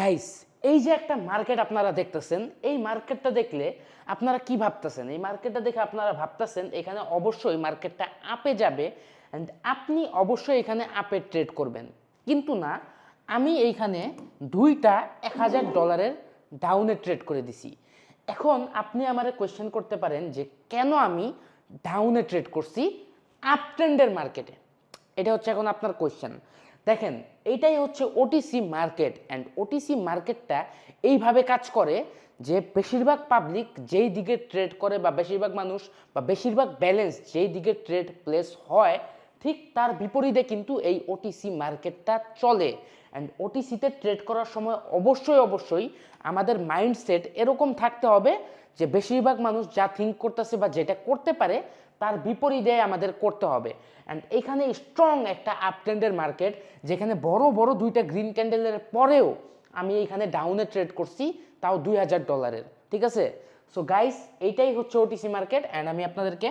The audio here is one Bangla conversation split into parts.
গাইস এই যে একটা মার্কেট আপনারা দেখতেছেন, এই মার্কেটটা দেখলে আপনারা কি ভাবতেছেন? এই মার্কেটটা দেখে আপনারা ভাবতেছেন, এখানে অবশ্যই মার্কেটটা আপে যাবে অ্যান্ড আপনি অবশ্যই এখানে আপে ট্রেড করবেন। কিন্তু না, আমি এইখানে দুইটা এক হাজার ডলারের ডাউনে ট্রেড করে দিছি। এখন আপনি আমারে কোয়েশ্চেন করতে পারেন যে কেন আমি ডাউনে ট্রেড করছি আপ ট্রেন্ডের মার্কেটে এটা হচ্ছে এখন আপনার কোয়েশ্চেন দেখেন এইটাই হচ্ছে ওটিসি মার্কেট অ্যান্ড ওটিসি মার্কেটটা এইভাবে কাজ করে যে বেশিরভাগ পাবলিক যেই দিকে ট্রেড করে বা বেশিরভাগ মানুষ বা বেশিরভাগ ব্যালেন্স যেই দিকে ট্রেড প্লেস হয়, ঠিক তার বিপরীতে কিন্তু এই ওটিসি মার্কেটটা চলে। অ্যান্ড ওটিসিতে ট্রেড করার সময় অবশ্যই অবশ্যই আমাদের মাইন্ডসেট এরকম থাকতে হবে যে বেশিরভাগ মানুষ যা থিঙ্ক করতেছে বা যেটা করতে পারে তার বিপরীতে আমাদের করতে হবে। অ্যান্ড এখানে স্ট্রং একটা আপ ট্রেন্ডের মার্কেট যেখানে বড় বড় দুইটা গ্রিন ক্যান্ডেলের পরেও আমি এইখানে ডাউনে ট্রেড করছি, তাও দুই হাজার ডলারের ঠিক আছে? সো গাইস এইটাই হচ্ছে ওটিসি মার্কেট অ্যান্ড আমি আপনাদেরকে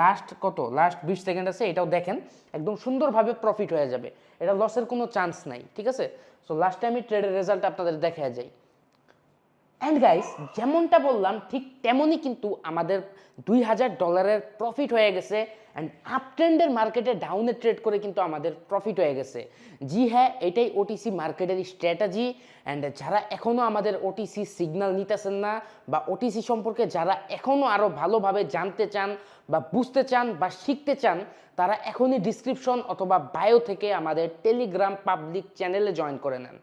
লাস্ট কত? লাস্ট বিশ সেকেন্ড আছে, এটাও দেখেন, একদম সুন্দরভাবে প্রফিট হয়ে যাবে। এটা লসের কোনো চান্স নাই, ঠিক আছে? সো লাস্টে আমি ট্রেডের রেজাল্ট আপনাদের দেখা যাই। অ্যান্ড গাইস যেমনটা বললাম, ঠিক তেমনই কিন্তু আমাদের দুই হাজার ডলারের প্রফিট হয়ে গেছে অ্যান্ড আপ ট্রেন্ডের মার্কেটে ডাউনে ট্রেড করে কিন্তু আমাদের প্রফিট হয়ে গেছে। জি হ্যাঁ এটাই ওটিসি মার্কেটের স্ট্র্যাটেজি অ্যান্ড যারা এখনও আমাদের ওটিসি সিগন্যাল নিতেছেন না বা ওটিসি সম্পর্কে যারা এখনও আরও ভালোভাবে জানতে চান বা বুঝতে চান বা শিখতে চান, তারা এখনই ডিসক্রিপশন অথবা বায়ো থেকে আমাদের টেলিগ্রাম পাবলিক চ্যানেলে জয়েন করে নেন।